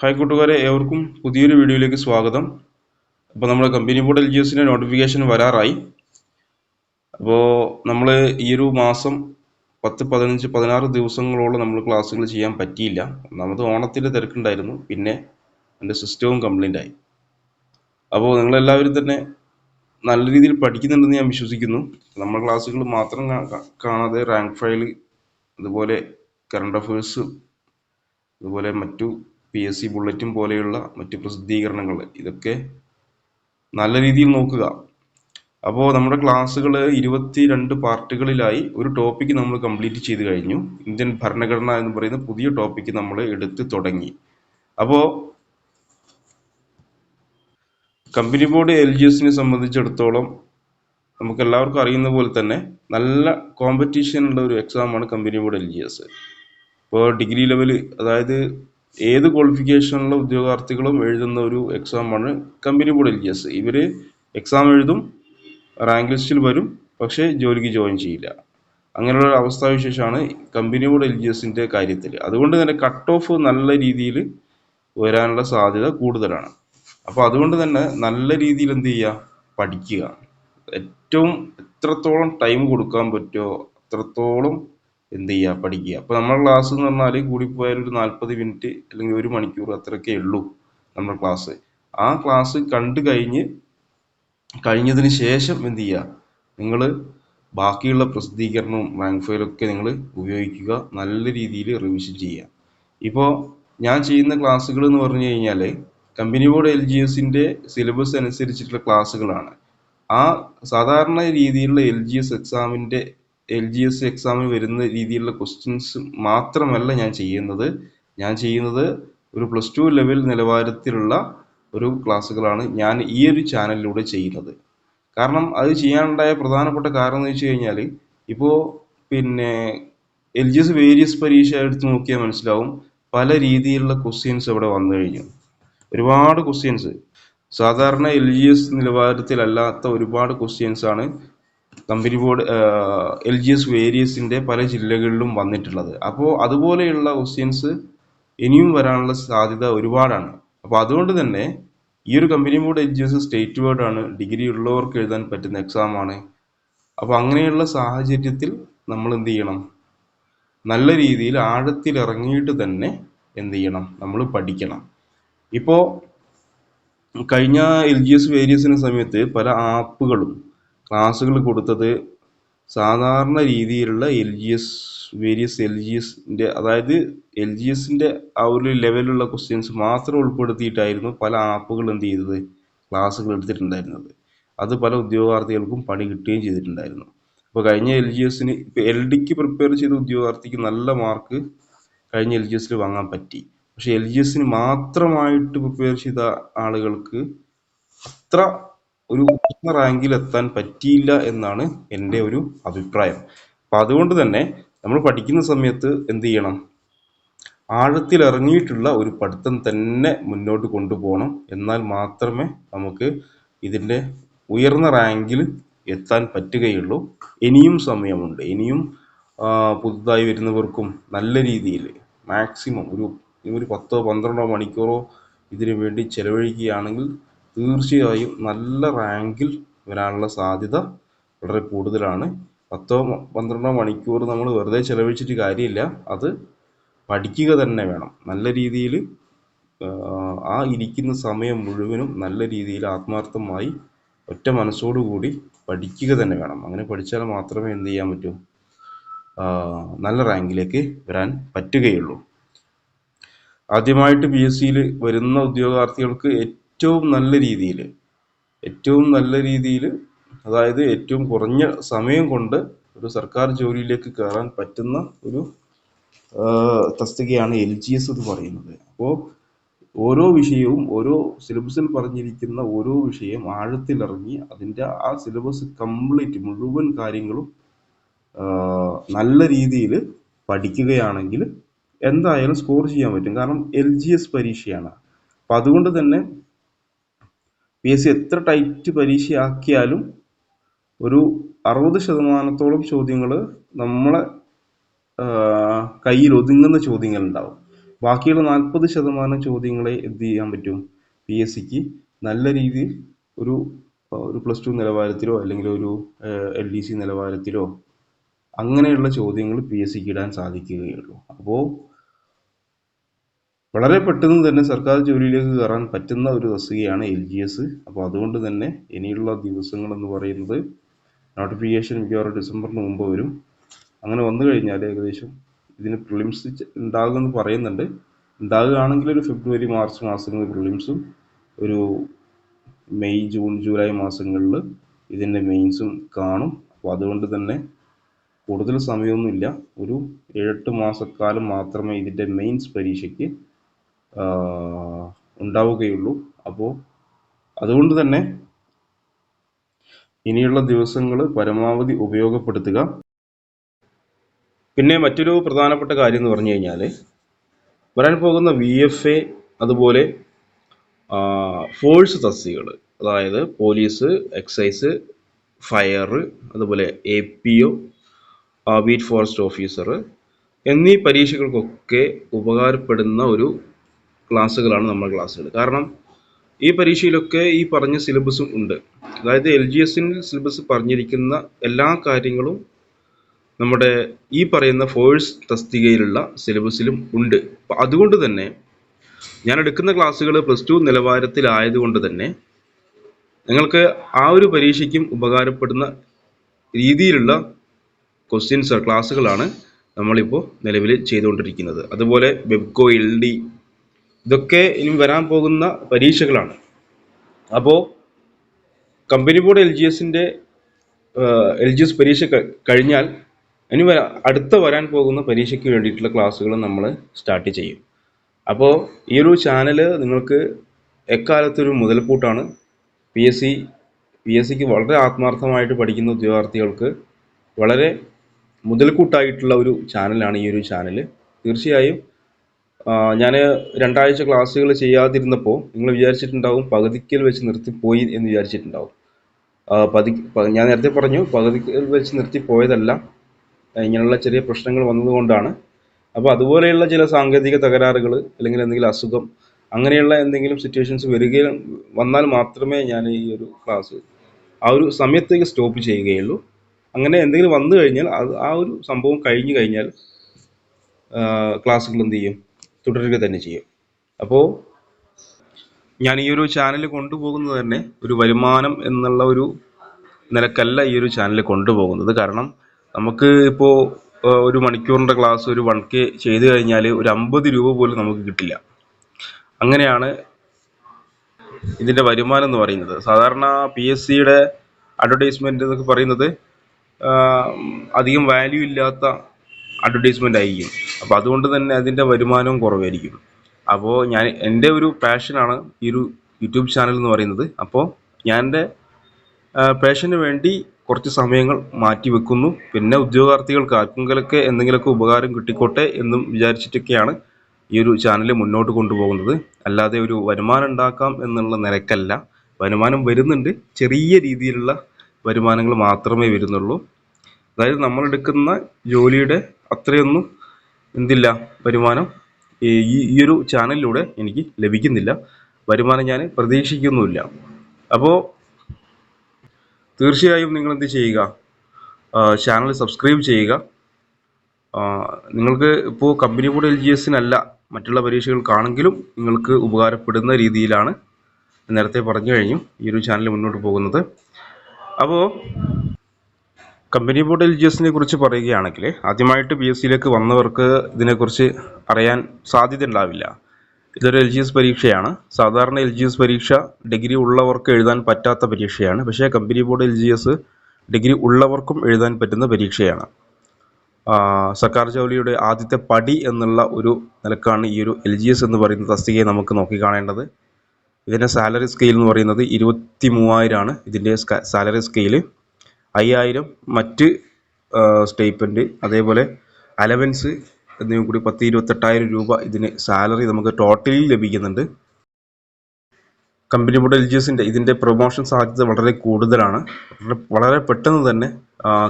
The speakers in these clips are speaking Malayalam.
ഹായ് കൂട്ടുകാരെ ഏവർക്കും പുതിയൊരു വീഡിയോയിലേക്ക് സ്വാഗതം. അപ്പോൾ നമ്മുടെ കമ്പനി ബോർഡ് എൽ ജി എസിന്റെ നോട്ടിഫിക്കേഷൻ വരാറായി. അപ്പോൾ നമ്മൾ ഈ ഒരു മാസം പത്ത് പതിനഞ്ച് പതിനാറ് ദിവസങ്ങളോളം നമ്മൾ ക്ലാസ്സുകൾ ചെയ്യാൻ പറ്റിയില്ല. ഒന്നാമത് ഓണത്തിന്റെ തിരക്കുണ്ടായിരുന്നു പിന്നെ എന്റെ സിസ്റ്റവും കംപ്ലൈന്റ് ആയി. അപ്പോൾ നിങ്ങളെല്ലാവരും തന്നെ നല്ല രീതിയിൽ പഠിക്കുന്നുണ്ടെന്ന് ഞാൻ വിശ്വസിക്കുന്നു. നമ്മൾ ക്ലാസ്സുകൾ മാത്രം കാണാതെ റാങ്ക് ഫയൽ അതുപോലെ കറണ്ട് അഫയേഴ്സ് അതുപോലെ മറ്റു പി എസ് സി ബുള്ളറ്റും പോലെയുള്ള മറ്റ് പ്രസിദ്ധീകരണങ്ങൾ. ഇതൊക്കെ നല്ല രീതിയിൽ നോക്കുക. അപ്പോൾ നമ്മുടെ ക്ലാസ്സുകൾ ഇരുപത്തി രണ്ട് പാർട്ടുകളിലായി ഒരു ടോപ്പിക്ക് നമ്മൾ കംപ്ലീറ്റ് ചെയ്ത് കഴിഞ്ഞു. ഇന്ത്യൻ ഭരണഘടന എന്ന് പറയുന്ന പുതിയ ടോപ്പിക്ക് നമ്മൾ എടുത്ത് തുടങ്ങി. അപ്പോൾ കമ്പനി ബോർഡ് എൽ ജി എസിനെ സംബന്ധിച്ചിടത്തോളം നമുക്ക് എല്ലാവർക്കും അറിയുന്ന പോലെ തന്നെ നല്ല കോമ്പറ്റീഷൻ ഉള്ള ഒരു എക്സാമാണ് company board L G S ഇപ്പോൾ ഡിഗ്രി ലെവൽ അതായത് ഏത് ക്വാളിഫിക്കേഷനുള്ള ഉദ്യോഗാർത്ഥികളും എഴുതുന്ന ഒരു എക്സാമാണ് company board L G S ഇവർ എക്സാം എഴുതും റാങ്ക് ലിസ്റ്റിൽ വരും പക്ഷേ ജോലിക്ക് ജോയിൻ ചെയ്യില്ല. അങ്ങനെയുള്ള ഒരു അവസ്ഥാവിശേഷമാണ് കമ്പനി ബോർഡ് എൽ ജി എസിന്റെ കാര്യത്തിൽ അതുകൊണ്ട് തന്നെ കട്ട് ഓഫ് നല്ല രീതിയിൽ വരാനുള്ള സാധ്യത കൂടുതലാണ്. അപ്പോൾ അതുകൊണ്ട് തന്നെ നല്ല രീതിയിൽ എന്ത് ചെയ്യുക? പഠിക്കുക. ഏറ്റവും എത്രത്തോളം ടൈം കൊടുക്കാൻ പറ്റുമോ അത്രത്തോളം എന്ത് ചെയ്യുക പഠിക്കുക. അപ്പോൾ നമ്മുടെ ക്ലാസ് എന്ന് പറഞ്ഞാൽ കൂടിപ്പോയാൽ ഒരു നാൽപ്പത് മിനിറ്റ് അല്ലെങ്കിൽ ഒരു മണിക്കൂർ അത്രയൊക്കെ ഉള്ളൂ നമ്മുടെ ക്ലാസ് ആ ക്ലാസ് കണ്ടു കഴിഞ്ഞ് കഴിഞ്ഞതിന് ശേഷം എന്ത് ചെയ്യുക നിങ്ങൾ ബാക്കിയുള്ള പ്രസിദ്ധീകരണവും റാങ്ക് ഫയലൊക്കെ നിങ്ങൾ ഉപയോഗിക്കുക. നല്ല രീതിയിൽ റിവിഷൻ ചെയ്യുക. ഇപ്പോൾ ഞാൻ ചെയ്യുന്ന ക്ലാസ്സുകൾ എന്ന് പറഞ്ഞു കഴിഞ്ഞാൽ കമ്പനി ബോർഡ് എൽ ജി എസിന്റെ സിലബസ് അനുസരിച്ചിട്ടുള്ള ക്ലാസ്സുകളാണ് ആ സാധാരണ രീതിയിലുള്ള എൽ ജി എസ് എക്സാമിന്റെ എൽ ജി എസ് എക്സാമിന് വരുന്ന രീതിയിലുള്ള ക്വസ്റ്റ്യൻസ് മാത്രമല്ല ഞാൻ ചെയ്യുന്നത്. ഞാൻ ചെയ്യുന്നത് ഒരു പ്ലസ് ടു ലെവൽ നിലവാരത്തിലുള്ള ഒരു ക്ലാസ്സുകളാണ് ഞാൻ ഈ ഒരു ചാനലിലൂടെ ചെയ്യുന്നത്. കാരണം അത് ചെയ്യാനുണ്ടായ പ്രധാനപ്പെട്ട കാരണം എന്ന് വെച്ച് കഴിഞ്ഞാൽ ഇപ്പോൾ പിന്നെ എൽ ജി എസ് വേരിയസ് പരീക്ഷ എടുത്ത് നോക്കിയാൽ മനസ്സിലാവും പല രീതിയിലുള്ള ക്വസ്റ്റ്യൻസ് ഇവിടെ വന്നു കഴിഞ്ഞു. ഒരുപാട് ക്വസ്റ്റ്യൻസ് സാധാരണ എൽ ജി എസ് നിലവാരത്തിലല്ലാത്ത ഒരുപാട് ക്വസ്റ്റ്യൻസ് ആണ് company board L G S വേരിയസിന്റെ പല ജില്ലകളിലും വന്നിട്ടുള്ളത്. അപ്പോൾ അതുപോലെയുള്ള ക്വസ്റ്റ്യൻസ് ഇനിയും വരാനുള്ള സാധ്യത ഒരുപാടാണ്. അപ്പോൾ അതുകൊണ്ട് തന്നെ ഈ ഒരു company board L G S state ബോർഡാണ് ഡിഗ്രി ഉള്ളവർക്ക് എഴുതാൻ പറ്റുന്ന എക്സാമാണ്. അപ്പോൾ അങ്ങനെയുള്ള സാഹചര്യത്തിൽ നമ്മൾ എന്ത് ചെയ്യണം? നല്ല രീതിയിൽ ആഴത്തിൽ ഇറങ്ങിയിട്ട് തന്നെ എന്ത് ചെയ്യണം? നമ്മൾ പഠിക്കണം. ഇപ്പോൾ കഴിഞ്ഞ എൽ ജി എസ് വേരിയസിന് സമയത്ത് പല ആപ്പുകളും ക്ലാസ്സുകൾ കൊടുത്തത് സാധാരണ രീതിയിലുള്ള L G S various L G എസിന്റെ അതായത് എൽ ജി എസിന്റെ ആ ഒരു ലെവലിലുള്ള ക്വസ്റ്റ്യൻസ് മാത്രം ഉൾപ്പെടുത്തിയിട്ടായിരുന്നു പല ആപ്പുകൾ എന്ത് ചെയ്തത്? ക്ലാസ്സുകൾ എടുത്തിട്ടുണ്ടായിരുന്നത്. അത് പല ഉദ്യോഗാർത്ഥികൾക്കും പണി കിട്ടുകയും ചെയ്തിട്ടുണ്ടായിരുന്നു. അപ്പോൾ കഴിഞ്ഞ എൽ ജി എസിന് ഇപ്പോൾ എൽ ഡിക്ക് പ്രിപ്പയർ ചെയ്ത ഉദ്യോഗാർത്ഥിക്ക് നല്ല മാർക്ക് കഴിഞ്ഞ എൽ ജി എസിൽ വാങ്ങാൻ പറ്റി. പക്ഷേ എൽ ജി എസിന് മാത്രമായിട്ട് പ്രിപ്പയർ ചെയ്ത ആളുകൾക്ക് അത്ര ഒരു ഉയർന്ന റാങ്കിൽ എത്താൻ പറ്റിയില്ല എന്നാണ് എന്റെ ഒരു അഭിപ്രായം. അപ്പം അതുകൊണ്ട് തന്നെ നമ്മൾ പഠിക്കുന്ന സമയത്ത് എന്ത് ചെയ്യണം? ആഴത്തിൽ ഇറങ്ങിയിട്ടുള്ള ഒരു പഠിത്തം തന്നെ മുന്നോട്ട് കൊണ്ടുപോകണം. എന്നാൽ മാത്രമേ നമുക്ക് ഇതിന്റെ ഉയർന്ന റാങ്കിൽ എത്താൻ പറ്റുകയുള്ളൂ. ഇനിയും സമയമുണ്ട്. ഇനിയും പുതുതായി വരുന്നവർക്കും നല്ല രീതിയിൽ മാക്സിമം ഒരു ഒരു പത്തോ പന്ത്രണ്ടോ മണിക്കൂറോ ഇതിനു വേണ്ടി ചെലവഴിക്കുകയാണെങ്കിൽ തീർച്ചയായും നല്ല റാങ്കിൽ വരാനുള്ള സാധ്യത വളരെ കൂടുതലാണ്. പത്തോ പന്ത്രണ്ടോ മണിക്കൂർ നമ്മൾ വെറുതെ ചെലവഴിച്ചിട്ട് കാര്യമില്ല. അത് പഠിക്കുക തന്നെ വേണം. നല്ല രീതിയിൽ ആ ഇരിക്കുന്ന സമയം മുഴുവനും നല്ല രീതിയിൽ ആത്മാർത്ഥമായി ഒറ്റ മനസ്സോടുകൂടി പഠിക്കുക തന്നെ വേണം. അങ്ങനെ പഠിച്ചാൽ മാത്രമേ എന്ത് ചെയ്യാൻ പറ്റൂ? നല്ല റാങ്കിലേക്ക് വരാൻ പറ്റുകയുള്ളൂ. ആദ്യമായിട്ട് പി എസ് സിയിൽ വരുന്ന ഉദ്യോഗാർത്ഥികൾക്ക് ഏറ്റവും നല്ല രീതിയിൽ ഏറ്റവും നല്ല രീതിയിൽ അതായത് ഏറ്റവും കുറഞ്ഞ സമയം കൊണ്ട് ഒരു സർക്കാർ ജോലിയിലേക്ക് കയറാൻ പറ്റുന്ന ഒരു തസ്തികയാണ് എൽ ജി എസ് എന്ന് പറയുന്നത്. അപ്പോൾ ഓരോ വിഷയവും ഓരോ സിലബസിൽ പറഞ്ഞിരിക്കുന്ന ഓരോ വിഷയം ആഴത്തിലിറങ്ങി അതിന്റെ ആ സിലബസ് കംപ്ലീറ്റ് മുഴുവൻ കാര്യങ്ങളും നല്ല രീതിയിൽ പഠിക്കുകയാണെങ്കിൽ എന്തായാലും സ്കോർ ചെയ്യാൻ പറ്റും. കാരണം എൽ ജി എസ് പരീക്ഷയാണ്. അപ്പം അതുകൊണ്ട് തന്നെ പി എസ് സി എത്ര ടൈറ്റ് പരീക്ഷയാക്കിയാലും ഒരു അറുപത് ശതമാനത്തോളം ചോദ്യങ്ങൾ നമ്മളെ കയ്യിൽ ഒതുങ്ങുന്ന ചോദ്യങ്ങൾ ഉണ്ടാവും ബാക്കിയുള്ള നാൽപ്പത് ശതമാനം ചോദ്യങ്ങളെ എന്ത് ചെയ്യാൻ പറ്റും? പി എസ് സിക്ക് നല്ല രീതിയിൽ ഒരു ഒരു പ്ലസ് ടു നിലവാരത്തിലോ അല്ലെങ്കിൽ ഒരു എൽ ഡി സി നിലവാരത്തിലോ അങ്ങനെയുള്ള ചോദ്യങ്ങൾ പി എസ് സിക്ക് ഇടാൻ സാധിക്കുകയുള്ളൂ. അപ്പോൾ വളരെ പെട്ടെന്ന് തന്നെ സർക്കാർ ജോലിയിലേക്ക് കയറാൻ പറ്റുന്ന ഒരു തസ്തികയാണ് എൽ ജി എസ് അപ്പോൾ അതുകൊണ്ട് തന്നെ ഇനിയുള്ള ദിവസങ്ങൾ എന്ന് പറയുന്നത് നോട്ടിഫിക്കേഷൻ മിക്കവാറും ഡിസംബറിന് മുമ്പ് വരും. അങ്ങനെ വന്നു കഴിഞ്ഞാൽ ഏകദേശം ഇതിന് പ്രിലിംസ് ഉണ്ടാകുമെന്ന് പറയുന്നുണ്ട്. ഉണ്ടാകുകയാണെങ്കിൽ ഒരു ഫെബ്രുവരി മാർച്ച് മാസങ്ങളിൽ പ്രിലിംസും ഒരു മെയ് ജൂൺ ജൂലൈ മാസങ്ങളിൽ ഇതിന്റെ മെയിൻസും കാണും. അപ്പോൾ അതുകൊണ്ട് തന്നെ കൂടുതൽ സമയമൊന്നുമില്ല. ഒരു ഏഴെട്ട് മാസക്കാലം മാത്രമേ ഇതിന്റെ മെയിൻസ് പരീക്ഷയ്ക്ക് ഉണ്ടാവുകയുള്ളൂ. അപ്പോൾ അതുകൊണ്ട് തന്നെ ഇനിയുള്ള ദിവസങ്ങൾ പരമാവധി ഉപയോഗപ്പെടുത്തുക. പിന്നെ മറ്റൊരു പ്രധാനപ്പെട്ട കാര്യം എന്ന് പറഞ്ഞു കഴിഞ്ഞാൽ വരാൻ പോകുന്ന വി എഫ് എ അതുപോലെ ഫോഴ്സ് തസ്തികൾ അതായത് പോലീസ് എക്സൈസ് ഫയർ അതുപോലെ A P O beat forest officer എന്നീ പരീക്ഷകൾക്കൊക്കെ ഉപകാരപ്പെടുന്ന ഒരു ക്ലാസ്സുകളാണ് നമ്മുടെ ക്ലാസ്സുകൾ. കാരണം ഈ പരീക്ഷയിലൊക്കെ ഈ പറഞ്ഞ സിലബസും ഉണ്ട്. അതായത് എൽ ജി എസിൽ സിലബസ് പറഞ്ഞിരിക്കുന്ന എല്ലാ കാര്യങ്ങളും നമ്മുടെ ഈ പറയുന്ന ഫോഴ്സ് തസ്തികയിലുള്ള സിലബസിലും ഉണ്ട്. അതുകൊണ്ട് തന്നെ ഞാൻ എടുക്കുന്ന ക്ലാസ്സുകൾ പ്ലസ് ടു നിലവാരത്തിലായതുകൊണ്ട് തന്നെ നിങ്ങൾക്ക് ആ ഒരു പരീക്ഷയ്ക്കും ഉപകാരപ്പെടുന്ന രീതിയിലുള്ള ക്വസ്റ്റ്യൻസ് ക്ലാസ്സുകളാണ് നമ്മളിപ്പോൾ നിലവിൽ ചെയ്തുകൊണ്ടിരിക്കുന്നത്. അതുപോലെ വെബ്കോ എൽ ഡി ഇതൊക്കെ ഇനി വരാൻ പോകുന്ന പരീക്ഷകളാണ്. അപ്പോൾ കമ്പനി ബോർഡ് എൽ ജി എസിന്റെ എൽ ജി എസ് പരീക്ഷ കഴിഞ്ഞാൽ ഇനി അടുത്ത വരാൻ പോകുന്ന പരീക്ഷയ്ക്ക് വേണ്ടിയിട്ടുള്ള ക്ലാസ്സുകൾ നമ്മൾ സ്റ്റാർട്ട് ചെയ്യും. അപ്പോൾ ഈ ഒരു ചാനൽ നിങ്ങൾക്ക് എക്കാലത്തൊരു മുതൽക്കൂട്ടാണ്. P S C P S സിക്ക് വളരെ ആത്മാർത്ഥമായിട്ട് പഠിക്കുന്ന ഉദ്യോഗാർത്ഥികൾക്ക് വളരെ മുതൽക്കൂട്ടായിട്ടുള്ള ഒരു ചാനലാണ് ഈ ഒരു ചാനൽ തീർച്ചയായും ഞാൻ രണ്ടാഴ്ച ക്ലാസ്സുകൾ ചെയ്യാതിരുന്നപ്പോൾ നിങ്ങൾ വിചാരിച്ചിട്ടുണ്ടാവും പകുതിക്കൽ വെച്ച് നിർത്തിപ്പോയി എന്ന് വിചാരിച്ചിട്ടുണ്ടാവും. പതി ഞാൻ നേരത്തെ പറഞ്ഞു പകുതിക്കൽ വെച്ച് നിർത്തിപ്പോയതല്ല ഇങ്ങനെയുള്ള ചെറിയ പ്രശ്നങ്ങൾ വന്നതുകൊണ്ടാണ്. അപ്പോൾ അതുപോലെയുള്ള ചില സാങ്കേതിക തകരാറുകൾ അല്ലെങ്കിൽ എന്തെങ്കിലും അസുഖം അങ്ങനെയുള്ള എന്തെങ്കിലും സിറ്റുവേഷൻസ് വരികയും വന്നാൽ മാത്രമേ ഞാൻ ഈ ഒരു ക്ലാസ് ആ ഒരു സമയത്തേക്ക് സ്റ്റോപ്പ് ചെയ്യുകയുള്ളൂ. അങ്ങനെ എന്തെങ്കിലും വന്നു കഴിഞ്ഞാൽ അത് ആ ഒരു സംഭവം കഴിഞ്ഞു കഴിഞ്ഞാൽ ക്ലാസ്സുകൾ എന്ത് ചെയ്യും? തുടരുക തന്നെ ചെയ്യും. അപ്പോൾ ഞാൻ ഈ ഒരു ചാനൽ കൊണ്ടുപോകുന്നത് തന്നെ ഒരു വരുമാനം എന്നുള്ള ഒരു നിലക്കല്ല ഈ ഒരു ചാനൽ കൊണ്ടുപോകുന്നത്. കാരണം നമുക്ക് ഇപ്പോൾ ഒരു മണിക്കൂറിന്റെ ക്ലാസ് ഒരു വൺ കെ ചെയ്ത് കഴിഞ്ഞാൽ ഒരു അമ്പത് രൂപ പോലും നമുക്ക് കിട്ടില്ല. അങ്ങനെയാണ് ഇതിന്റെ വരുമാനം എന്ന് പറയുന്നത്. സാധാരണ പി എസ് സിയുടെ അഡ്വർടൈസ്മെന്റ് എന്നൊക്കെ പറയുന്നത് അധികം വാല്യൂ ഇല്ലാത്ത അഡ്വർടൈസ്മെന്റ് ആയിരിക്കും. അപ്പോൾ അതുകൊണ്ട് തന്നെ അതിന്റെ വരുമാനവും കുറവായിരിക്കും. അപ്പോൾ ഞാൻ എന്റെ ഒരു പാഷനാണ് ഈ ഒരു യൂട്യൂബ് ചാനൽ എന്ന് പറയുന്നത്. അപ്പോൾ ഞാൻ എന്റെ പാഷന് വേണ്ടി കുറച്ച് സമയങ്ങൾ മാറ്റി വെക്കുന്നു. പിന്നെ ഉദ്യോഗാർത്ഥികൾക്ക് ആർക്കെങ്കിലൊക്കെ എന്തെങ്കിലുമൊക്കെ ഉപകാരം കിട്ടിക്കോട്ടെ എന്നും വിചാരിച്ചിട്ടൊക്കെയാണ് ഈ ഒരു ചാനൽ മുന്നോട്ട് കൊണ്ടുപോകുന്നത്. അല്ലാതെ ഒരു വരുമാനം ഉണ്ടാക്കാം എന്നുള്ള നിരക്കല്ല. വരുമാനം വരുന്നുണ്ട്. ചെറിയ രീതിയിലുള്ള വരുമാനങ്ങൾ മാത്രമേ വരുന്നുള്ളൂ. അതായത് നമ്മളെടുക്കുന്ന ജോലിയുടെ അത്രയൊന്നും എന്തില്ല വരുമാനം. ഈ ഈ- ഒരു ചാനലിലൂടെ എനിക്ക് ലഭിക്കുന്നില്ല. വരുമാനം ഞാൻ പ്രതീക്ഷിക്കുന്നുമില്ല. അപ്പോൾ തീർച്ചയായും നിങ്ങൾ എന്ത് ചെയ്യുക ചാനൽ സബ്സ്ക്രൈബ് ചെയ്യുക. നിങ്ങൾക്ക് ഇപ്പോൾ കമ്പനി ബോർഡ് എൽ ജി എസിനല്ല മറ്റുള്ള പരീക്ഷകൾക്കാണെങ്കിലും നിങ്ങൾക്ക് ഉപകാരപ്പെടുന്ന രീതിയിലാണ് നേരത്തെ പറഞ്ഞു കഴിഞ്ഞു ഈ ഒരു ചാനൽ മുന്നോട്ട് പോകുന്നത്. അപ്പോൾ കമ്പനി ബോർഡ് എൽ ജി എസിനെ കുറിച്ച് പറയുകയാണെങ്കിൽ ആദ്യമായിട്ട് പി എസ് സിയിലേക്ക് വന്നവർക്ക് ഇതിനെക്കുറിച്ച് അറിയാൻ സാധ്യത ഉണ്ടാവില്ല. ഇതൊരു എൽ ജി എസ് പരീക്ഷയാണ്. സാധാരണ എൽ ജി എസ് പരീക്ഷ ഡിഗ്രി ഉള്ളവർക്ക് എഴുതാൻ പറ്റാത്ത പരീക്ഷയാണ്. പക്ഷേ company board L G S degree ഉള്ളവർക്കും എഴുതാൻ പറ്റുന്ന പരീക്ഷയാണ്. സർക്കാർ ജോലിയുടെ ആദ്യത്തെ പടി എന്നുള്ള ഒരു നിലക്കാണ് ഈ ഒരു എൽ ജി എസ് എന്ന് പറയുന്ന തസ്തികയെ നമുക്ക് നോക്കിക്കാണേണ്ടത് ഇതിന്റെ സാലറി സ്കെയിൽ എന്ന് പറയുന്നത് ഇരുപത്തി മൂവായിരമാണ് ഇതിന്റെ സാലറി സ്കെയിൽ അയ്യായിരം മറ്റ് സ്റ്റേറ്റ്മെന്റ് അതേപോലെ അലവൻസ് എന്നിവ കൂടി പത്ത് ഇരുപത്തെട്ടായിരം രൂപ ഇതിന് സാലറി നമുക്ക് ടോട്ടലി ലഭിക്കുന്നുണ്ട്. കമ്പനി ബോർഡ് എൽ ജി എസിന്റെ ഇതിന്റെ പ്രൊമോഷൻ സാധ്യത വളരെ കൂടുതലാണ്. വളരെ പെട്ടെന്ന് തന്നെ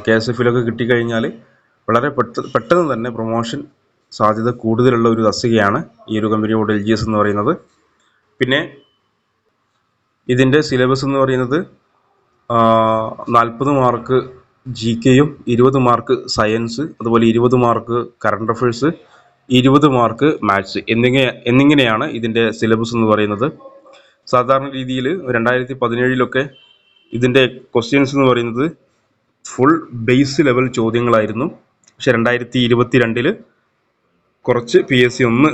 കെ എസ് എഫിലൊക്കെ കിട്ടിക്കഴിഞ്ഞാൽ വളരെ പെട്ട പെട്ടെന്ന് തന്നെ പ്രൊമോഷൻ സാധ്യത കൂടുതലുള്ള ഒരു തസ്തികയാണ് ഈ ഒരു company board L G S എന്ന് പറയുന്നത്. പിന്നെ ഇതിന്റെ സിലബസ് എന്ന് പറയുന്നത് നാൽപ്പത് മാർക്ക് ജി കെയും ഇരുപത് മാർക്ക് സയൻസ് അതുപോലെ ഇരുപത് മാർക്ക് കറണ്ട് അഫയേഴ്സ് ഇരുപത് മാർക്ക് മാത്സ് എന്നിങ്ങനെ എന്നിങ്ങനെയാണ് ഇതിന്റെ സിലബസ് എന്ന് പറയുന്നത്. സാധാരണ രീതിയിൽ രണ്ടായിരത്തി പതിനേഴിലൊക്കെ ഇതിന്റെ ക്വസ്റ്റ്യൻസ് എന്ന് പറയുന്നത് ഫുൾ ബേസ് ലെവൽ ചോദ്യങ്ങളായിരുന്നു. പക്ഷെ രണ്ടായിരത്തി ഇരുപത്തി രണ്ടിൽ കുറച്ച് പി എസ് സി ഒന്ന്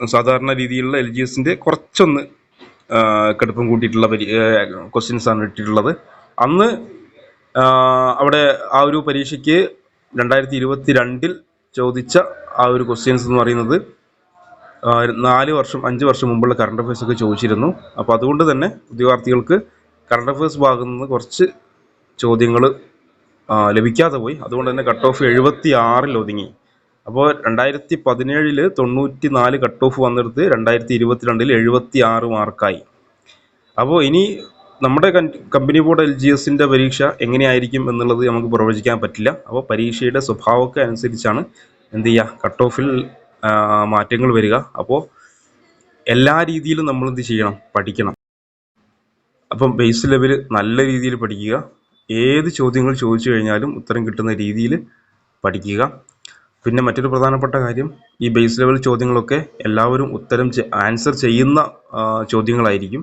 സാധാരണ രീതിയിലുള്ള എൽ ജി എസിന്റെ കുറച്ചൊന്ന് കടുപ്പം കൂട്ടിയിട്ടുള്ള പരി ക്വസ്റ്റ്യൻസാണ് ഇട്ടിട്ടുള്ളത്. അന്ന് അവിടെ ആ ഒരു പരീക്ഷയ്ക്ക് രണ്ടായിരത്തി ഇരുപത്തി രണ്ടിൽ ചോദിച്ച ആ ഒരു ക്വസ്റ്റ്യൻസ് എന്ന് പറയുന്നത് നാല് വർഷം അഞ്ച് വർഷം മുമ്പുള്ള കറണ്ട് അഫയേഴ്സ് ഒക്കെ ചോദിച്ചിരുന്നു. അപ്പോൾ അതുകൊണ്ട് തന്നെ ഉദ്യോഗാർത്ഥികൾക്ക് കറണ്ട് അഫയേഴ്സ് ഭാഗത്തു നിന്ന് കുറച്ച് ചോദ്യങ്ങൾ ലഭിക്കാതെ പോയി. അതുകൊണ്ട് തന്നെ കട്ട് ഓഫ് എഴുപത്തി ആറിൽ ഒതുങ്ങി. അപ്പോൾ രണ്ടായിരത്തി പതിനേഴിൽ തൊണ്ണൂറ്റി നാല് കട്ട് ഓഫ് വന്നെടുത്ത് രണ്ടായിരത്തി ഇരുപത്തിരണ്ടിൽ എഴുപത്തി ആറ് മാർക്കായി അപ്പോൾ ഇനി നമ്മുടെ കമ്പനി ബോർഡ് എൽ ജി എസിന്റെ പരീക്ഷ എങ്ങനെയായിരിക്കും എന്നുള്ളത് നമുക്ക് പ്രവചിക്കാൻ പറ്റില്ല. അപ്പോൾ പരീക്ഷയുടെ സ്വഭാവമൊക്കെ അനുസരിച്ചാണ് എന്ത് ചെയ്യുക കട്ട് ഓഫിൽ മാറ്റങ്ങൾ വരിക. അപ്പോൾ എല്ലാ രീതിയിലും നമ്മൾ എന്ത് ചെയ്യണം? പഠിക്കണം. അപ്പം ബേസ് ലെവൽ നല്ല രീതിയിൽ പഠിക്കുക. ഏത് ചോദ്യങ്ങൾ ചോദിച്ചു കഴിഞ്ഞാലും ഉത്തരം കിട്ടുന്ന രീതിയിൽ പഠിക്കുക. പിന്നെ മറ്റൊരു പ്രധാനപ്പെട്ട കാര്യം ഈ ബേസ് ലെവൽ ചോദ്യങ്ങളൊക്കെ എല്ലാവരും ഉത്തരം ആൻസർ ചെയ്യുന്ന ചോദ്യങ്ങളായിരിക്കും.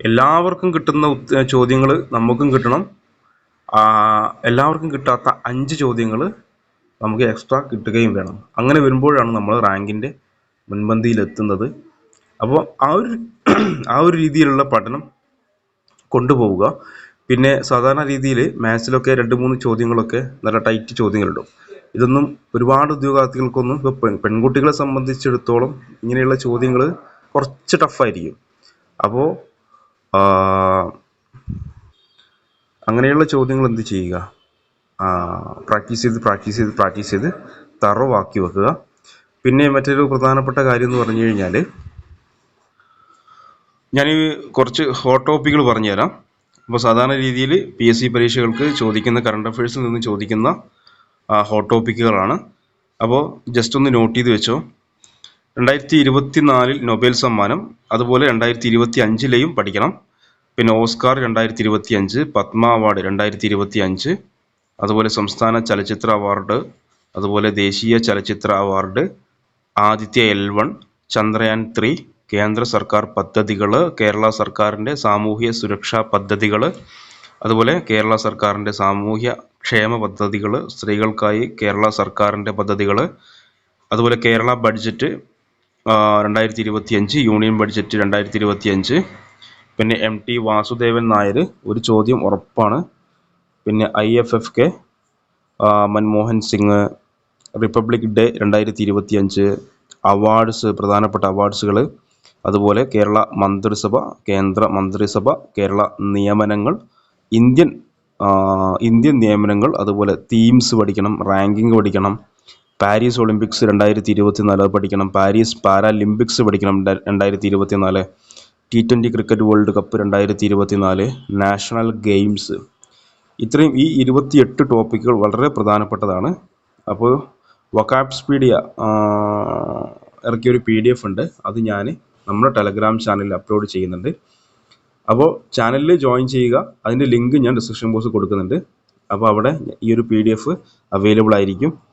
എല്ലാവർക്കും കിട്ടുന്ന ചോദ്യങ്ങൾ നമുക്കും കിട്ടണം. എല്ലാവർക്കും കിട്ടാത്ത അഞ്ച് ചോദ്യങ്ങൾ നമുക്ക് എക്സ്ട്രാ കിട്ടുകയും വേണം. അങ്ങനെ വരുമ്പോഴാണ് നമ്മൾ റാങ്കിന്റെ മുൻപന്തിയിലെത്തുന്നത്. അപ്പോൾ ആ ഒരു ആ ഒരു രീതിയിലുള്ള പഠനം കൊണ്ടുപോവുക. പിന്നെ സാധാരണ രീതിയിൽ മാത്സിലൊക്കെ രണ്ട് മൂന്ന് ചോദ്യങ്ങളൊക്കെ നല്ല ടൈറ്റ് ചോദ്യങ്ങളിടും ഇതൊന്നും ഒരുപാട് ഉദ്യോഗാർത്ഥികൾക്കൊന്നും ഇപ്പോൾ പെൺ പെൺകുട്ടികളെ സംബന്ധിച്ചിടത്തോളം ഇങ്ങനെയുള്ള ചോദ്യങ്ങൾ കുറച്ച് ടഫായിരിക്കും അപ്പോൾ അങ്ങനെയുള്ള ചോദ്യങ്ങൾ എന്ത് ചെയ്യുക? പ്രാക്ടീസ് ചെയ്ത് പ്രാക്ടീസ് ചെയ്ത് പ്രാക്ടീസ് ചെയ്ത് തറവാക്കി വെക്കുക. പിന്നെ മറ്റൊരു പ്രധാനപ്പെട്ട കാര്യം എന്ന് പറഞ്ഞു കഴിഞ്ഞാൽ ഞാൻ കുറച്ച് ഹോട്ട് ടോപ്പിക്കുകൾ പറഞ്ഞുതരാം അപ്പോൾ സാധാരണ രീതിയിൽ പി എസ് സി പരീക്ഷകൾക്ക് ചോദിക്കുന്ന കറണ്ട് അഫയേഴ്സിൽ നിന്ന് ചോദിക്കുന്ന ഹോട്ട് ടോപ്പിക്കുകളാണ് അപ്പോൾ ജസ്റ്റ് ഒന്ന് നോട്ട് ചെയ്ത് വെച്ചോ. രണ്ടായിരത്തി ഇരുപത്തി നാലിൽ നൊബേൽ സമ്മാനം അതുപോലെ രണ്ടായിരത്തി ഇരുപത്തി അഞ്ചിലെയും പഠിക്കണം. പിന്നെ ഓസ്കാർ രണ്ടായിരത്തി ഇരുപത്തി അഞ്ച് പത്മ അവാർഡ് രണ്ടായിരത്തി ഇരുപത്തി അഞ്ച് അതുപോലെ സംസ്ഥാന ചലച്ചിത്ര അവാർഡ് അതുപോലെ ദേശീയ ചലച്ചിത്ര award Aditya L one Chandrayaan three കേന്ദ്ര സർക്കാർ പദ്ധതികൾ കേരള സർക്കാരിന്റെ സാമൂഹ്യ സുരക്ഷാ പദ്ധതികൾ അതുപോലെ കേരള സർക്കാരിന്റെ സാമൂഹ്യ ക്ഷേമ പദ്ധതികൾ സ്ത്രീകൾക്കായി കേരള സർക്കാരിന്റെ പദ്ധതികൾ അതുപോലെ കേരള ബഡ്ജറ്റ് രണ്ടായിരത്തി ഇരുപത്തി അഞ്ച് യൂണിയൻ ബഡ്ജറ്റ് രണ്ടായിരത്തി ഇരുപത്തി അഞ്ച് പിന്നെ എം ടി വാസുദേവൻ നായർ ഒരു ചോദ്യം ഉറപ്പാണ്. പിന്നെ I F F K Manmohan Singh republic day രണ്ടായിരത്തി ഇരുപത്തി അഞ്ച് അവാർഡ്സ് പ്രധാനപ്പെട്ട അവാർഡ്സുകൾ. അതുപോലെ കേരള മന്ത്രിസഭ കേന്ദ്ര മന്ത്രിസഭ കേരള നിയമനങ്ങൾ ഇന്ത്യൻ ഇന്ത്യൻ നിയമനങ്ങൾ അതുപോലെ തീംസ് പഠിക്കണം റാങ്കിങ് പഠിക്കണം പാരീസ് ഒളിമ്പിക്സ് രണ്ടായിരത്തി ഇരുപത്തി നാല് പഠിക്കണം. പാരീസ് പാരാലിമ്പിക്സ് പഠിക്കണം രണ്ടാ- രണ്ടായിരത്തി ഇരുപത്തി നാല് T twenty cricket world cup രണ്ടായിരത്തി ഇരുപത്തി നാല് നാഷണൽ ഗെയിംസ് ഇത്രയും ഈ ഇരുപത്തിയെട്ട് ടോപ്പിക്കുകൾ വളരെ പ്രധാനപ്പെട്ടതാണ്. അപ്പോൾ വൊക്കാബ്സ്പീഡിയ ഇറക്കിയൊരു പി ഡി എഫ് ഉണ്ട്. അത് ഞാൻ നമ്മുടെ ടെലഗ്രാം ചാനലിൽ അപ്ലോഡ് ചെയ്യുന്നുണ്ട്. അപ്പോൾ ചാനലിൽ ജോയിൻ ചെയ്യുക. അതിന്റെ ലിങ്ക് ഞാൻ ഡിസ്ക്രിപ്ഷൻ ബോക്സ് കൊടുക്കുന്നുണ്ട്. അപ്പോൾ അവിടെ ഈ ഒരു പി ഡി എഫ് അവൈലബിൾ ആയിരിക്കും.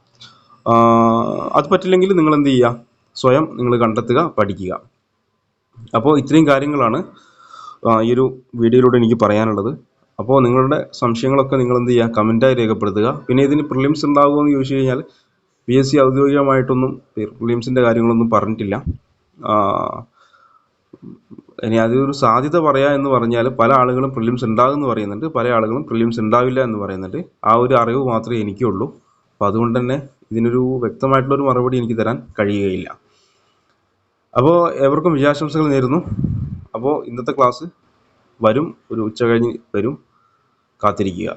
അത് പറ്റില്ലെങ്കിൽ നിങ്ങൾ എന്ത് ചെയ്യുക? സ്വയം നിങ്ങൾ കണ്ടെത്തുക പഠിക്കുക. അപ്പോൾ ഇത്രയും കാര്യങ്ങളാണ് ഈ ഒരു വീഡിയോയിലൂടെ എനിക്ക് പറയാനുള്ളത്. അപ്പോൾ നിങ്ങളുടെ സംശയങ്ങളൊക്കെ നിങ്ങൾ എന്ത് ചെയ്യുക? കമന്റായി രേഖപ്പെടുത്തുക. പിന്നെ ഇതിന് പ്രിലിംസ് ഉണ്ടാകുമോ എന്ന് ചോദിച്ചു കഴിഞ്ഞാൽ പി എസ് സി ഔദ്യോഗികമായിട്ടൊന്നും പ്രിലിംസിന്റെ കാര്യങ്ങളൊന്നും പറഞ്ഞിട്ടില്ല. ഇനി അതൊരു സാധ്യത പറയാ എന്ന് പറഞ്ഞാൽ പല ആളുകളും പ്രിലിംസ് ഉണ്ടാകുമെന്ന് പറയുന്നുണ്ട്. പല ആളുകളും പ്രിലിംസ് ഉണ്ടാവില്ല എന്ന് പറയുന്നുണ്ട്. ആ ഒരു അറിവ് മാത്രമേ എനിക്കുള്ളൂ. അപ്പോൾ അതുകൊണ്ട് തന്നെ ഇതിനൊരു വ്യക്തമായിട്ടുള്ളൊരു മറുപടി എനിക്ക് തരാൻ കഴിയുകയില്ല. അപ്പോൾ എവർക്കും വിജയാശംസകൾ നേരുന്നു. അപ്പോൾ ഇന്നത്തെ ക്ലാസ് വരും ഒരു ഉച്ച കഴിഞ്ഞ് വരും കാത്തിരിക്കുക.